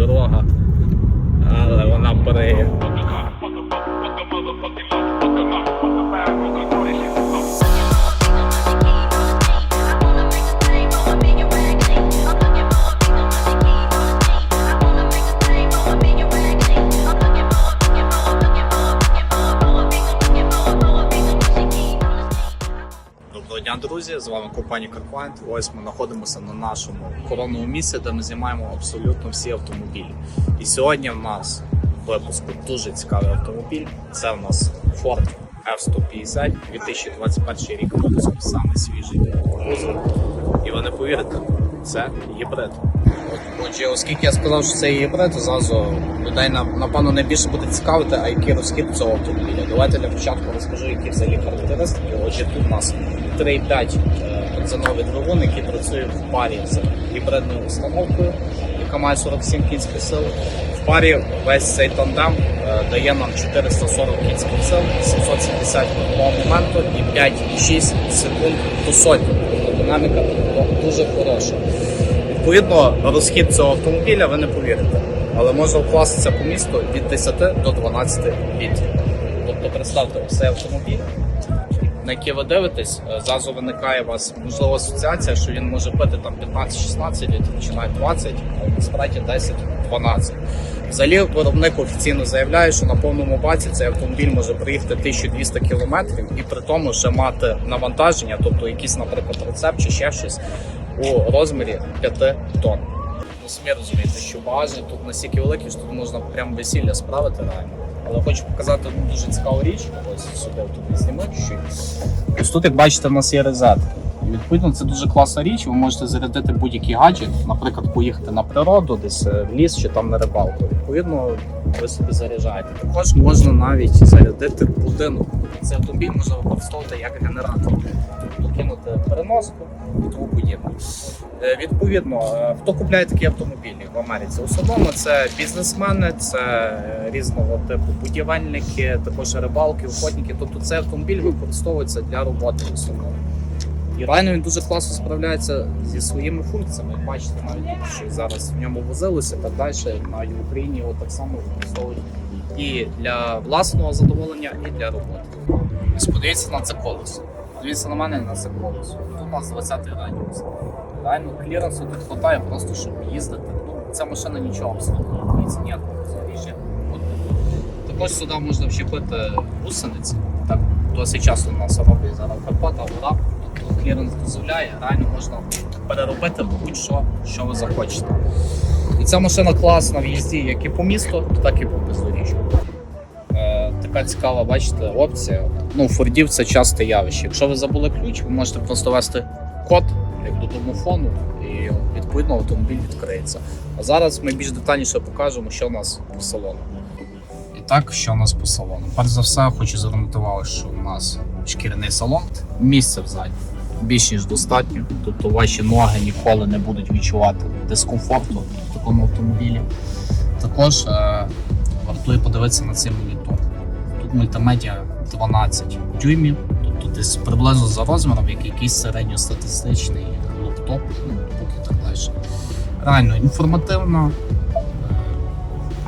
дорога, але вона друзі! З вами компанія CarPoint. Ось ми знаходимося на нашому коронному місці, де ми знімаємо абсолютно всі автомобілі. І сьогодні в нас в випуску дуже цікавий автомобіль. Це в нас Ford F-150 2021 рік. Випуск саме свіжий кузов. І ви не повірите, це гібрид. Отже, оскільки я сказав, що це гібрид, зразу людей на- напевно найбільше буде цікавити, а який розхід цього автомобіля. Давайте для початку розкажу, які взагалі характеристики. Отже, тут у нас 3,5 е, бензиновий двигун, який працює в парі з гібридною установкою, яка має 47 кінських сил. В парі весь цей тандем е, дає нам 440 кінських сил, 770 моменту і 5,6 секунд до сотні. Тобто динаміка дуже хороша. Відповідно, розхід цього автомобіля ви не повірите, але може вкластися по місту від 10 до 12 літрів. Тобто представте цей автомобіль, на який ви дивитесь, е, зразу виникає у вас можливо асоціація, що він може пити там 15-16 літрів, чи навіть 20, але насправді 10-12. Взагалі виробник офіційно заявляє, що на повному баці цей автомобіль може проїхати 1200 км і при тому ще мати навантаження, тобто якийсь, наприклад, рецепт чи ще щось у розмірі 5 тонн. Ви самі розумієте, що багажник тут настільки великий, що тут можна прям весілля справити реально. Але хочу показати одну дуже цікаву річ. Ось сюди тут зніму чуть-чуть. Ось тут, як бачите, в нас є резет. Відповідно це дуже класна річ. Ви можете зарядити будь-який гаджет, наприклад, поїхати на природу, десь е, в ліс чи там на рибалку. Відповідно, ви собі заряджаєте. Також можна навіть зарядити будинок. Цей автомобіль можна використовувати як генератор. Тобто кинути переноску і тому подібне. Е, Відповідно, е, хто купляє такі автомобілі в Америці? Основному це бізнесмени, це е, різного типу будівельники, також рибалки, охотники. Тобто цей автомобіль використовується для роботи в основному. І реально він дуже класно справляється зі своїми функціями. Бачите, навіть що зараз в ньому возилися, так далі навіть в Україні його так само використовують і для власного задоволення, і для роботи. Подивіться на це колесо. Подивіться на мене на це колесо. Тут у нас 20-й радіус. Реально кліренсу тут хватає просто, щоб їздити. Ну, ця машина нічого абсолютно не боїться, ніякого заріжжя. Також сюди можна вчепити гусениці. Так досить часто у нас роблять зараз капота, вода. Кліренс дозволяє, реально можна переробити будь-що, що ви захочете. І ця машина класна в їзді як і по місту, так і по бездоріжжю. Е, така цікава, бачите, опція. Ну, Фордів це часте явище. Якщо ви забули ключ, ви можете просто ввести код як до домофону, і відповідно автомобіль відкриється. А зараз ми більш детальніше покажемо, що у нас по салону. І так, що у нас по салону? Перш за все, хочу звернути увагу, що у нас шкіряний салон, місце взаді більш ніж достатньо. Тобто ваші ноги ніколи не будуть відчувати дискомфорту в такому автомобілі. Також е, вартує подивитися на цей монітор. Тут мультимедіа 12 дюймів, тобто десь приблизно за розміром, як якийсь середньостатистичний лаптоп, ну, ноутбук і так далі. Реально інформативно, е,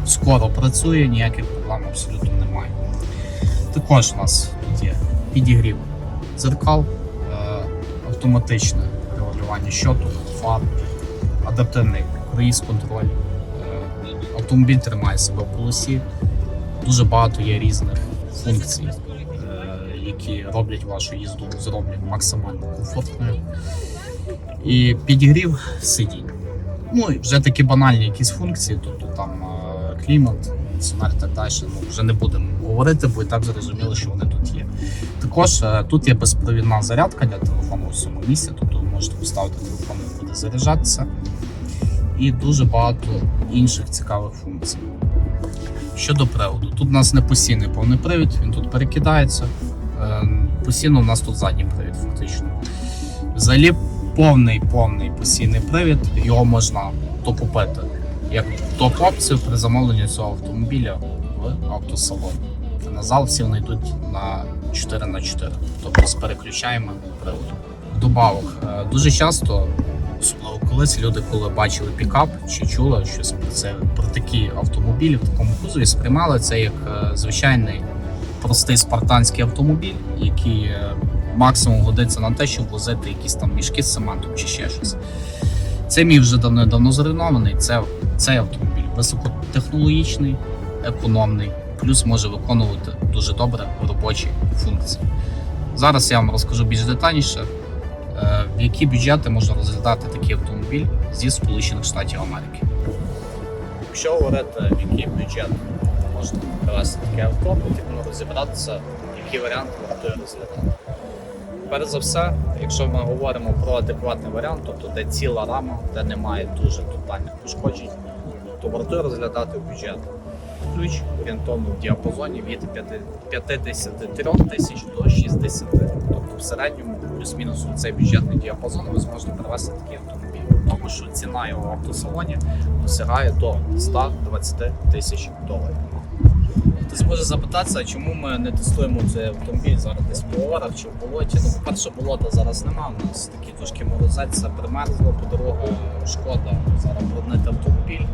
скоро працює, ніяких проблем абсолютно немає. Також у нас є підігрів дзеркал, е, автоматичне регулювання щоту, фар, адаптивний круїз контроль. Е, Автомобіль тримає себе в полосі. Дуже багато є різних функцій, е, які роблять вашу їзду зроблять максимально комфортною. І підігрів сидінь. Ну і вже такі банальні якісь функції, тобто там е, клімат, і так далі. Ну, вже не будемо говорити, бо і так зрозуміло, що вони тут є. Також е, тут є безпровідна зарядка для телефону у цьому місці, тобто ви можете поставити телефон, він буде заряджатися. І дуже багато інших цікавих функцій. Щодо приводу, тут у нас не постійний повний привід, він тут перекидається. Е, Постійно у нас тут задній привід, фактично. Взагалі повний повний постійний привід, його можна докупити як топ-опцію при замовленні цього автомобіля в автосалоні. На зал всі вони йдуть на 4 на 4 тобто з переключаємо приводу. Добавок. е, Дуже часто Особливо колись люди, коли бачили пікап чи чули щось це про такі автомобілі в такому кузові, сприймали це як е, звичайний простий спартанський автомобіль, який е, максимум годиться на те, щоб возити якісь там мішки з цементом чи ще щось. Це мій вже давно давно зруйнований. Це цей автомобіль високотехнологічний, економний, плюс може виконувати дуже добре робочі функції. Зараз я вам розкажу більш детальніше, е, в які бюджети можна розглядати такий автомобіль зі Сполучених Штатів Америки. Якщо говорити, в який бюджет можна привезти таке авто, потрібно розібратися, які варіанти вартує розглядати. Перш за все, якщо ми говоримо про адекватний варіант, тобто де ціла рама, де немає дуже тотальних пошкоджень, то вартує розглядати бюджет. Ключ орієнтовно в діапазоні від 53 тисяч до 60. Тобто в середньому плюс-мінус у цей бюджетний діапазон ви зможете привезти такий автомобіль. Тому що ціна його в автосалоні досягає до 120 тисяч доларів. Хтось може запитатися, чому ми не тестуємо цей автомобіль зараз десь в поворах чи в болоті. Ну, по-перше, болота зараз нема. У нас такий трошки морозець, примерзло, по-друге, шкода зараз бруднити автомобіль,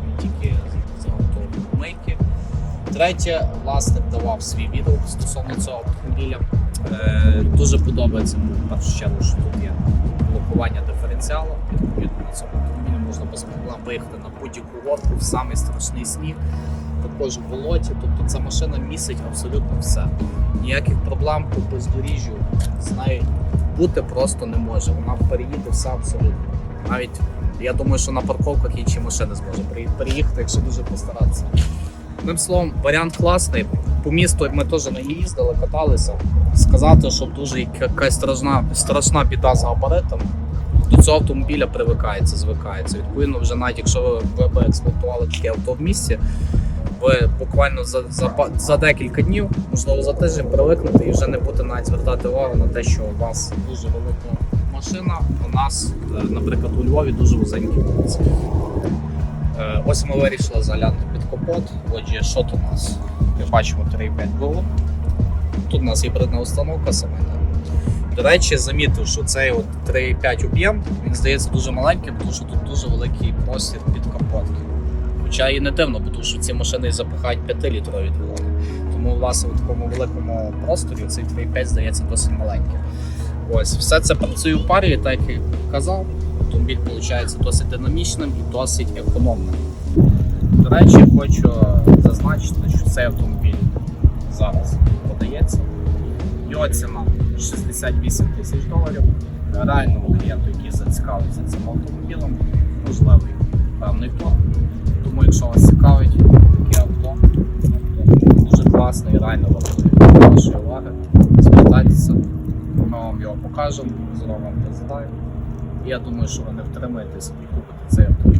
Третє, власник давав свій відгук стосовно цього автомобіля. Е, дуже подобається в першу чергу, що тут є блокування диференціалу. Відповідно на цьому автомобілі можна без проблем виїхати на будь-яку горку в самий страшний сніг, також в болоті. Тобто ця машина містить абсолютно все. Ніяких проблем по бездоріжжю з нею бути просто не може. Вона переїде все абсолютно. Навіть я думаю, що на парковках інші машини зможе приї- переїхати, якщо дуже постаратися. Одним словом, варіант класний. По місту ми теж не їздили, каталися. Сказати, що дуже якась страшна, страшна біда з габаритом. До цього автомобіля привикається, звикається. Відповідно, вже навіть якщо ви б експлуатували таке авто в місті, ви буквально за, за, за декілька днів, можливо за тиждень привикнете і вже не будете навіть звертати увагу на те, що у вас дуже велика машина. У нас, е, наприклад, у Львові дуже вузенькі вулиці. Е, Ось ми вирішили заглянути під капот. Отже, що тут у нас? Ми бачимо 3,5 двигун. Тут у нас гібридна установка саме. До речі, замітив, що цей от 3,5 об'єм, він здається дуже маленьким, тому що тут дуже великий простір під капотки. Хоча і не дивно, тому що ці машини запихають 5-літрові двигуни. Тому, власне, у такому великому просторі цей 3,5 здається досить маленьким. Ось, все це працює в парі, так як казав. Автомобіль виходить досить динамічним і досить економним. До речі, хочу зазначити, що цей автомобіль зараз продається. Його ціна 68 тисяч доларів. Реальному клієнту, який зацікавиться цим автомобілем, можливий певний торг. Тому, якщо вас цікавить таке авто, авто дуже класне і реально вартує вашої уваги, звертайтеся, ми вам його покажемо, зробимо тест-драйв. Я думаю, що ви не втримаєтесь і купите цей автомобіль.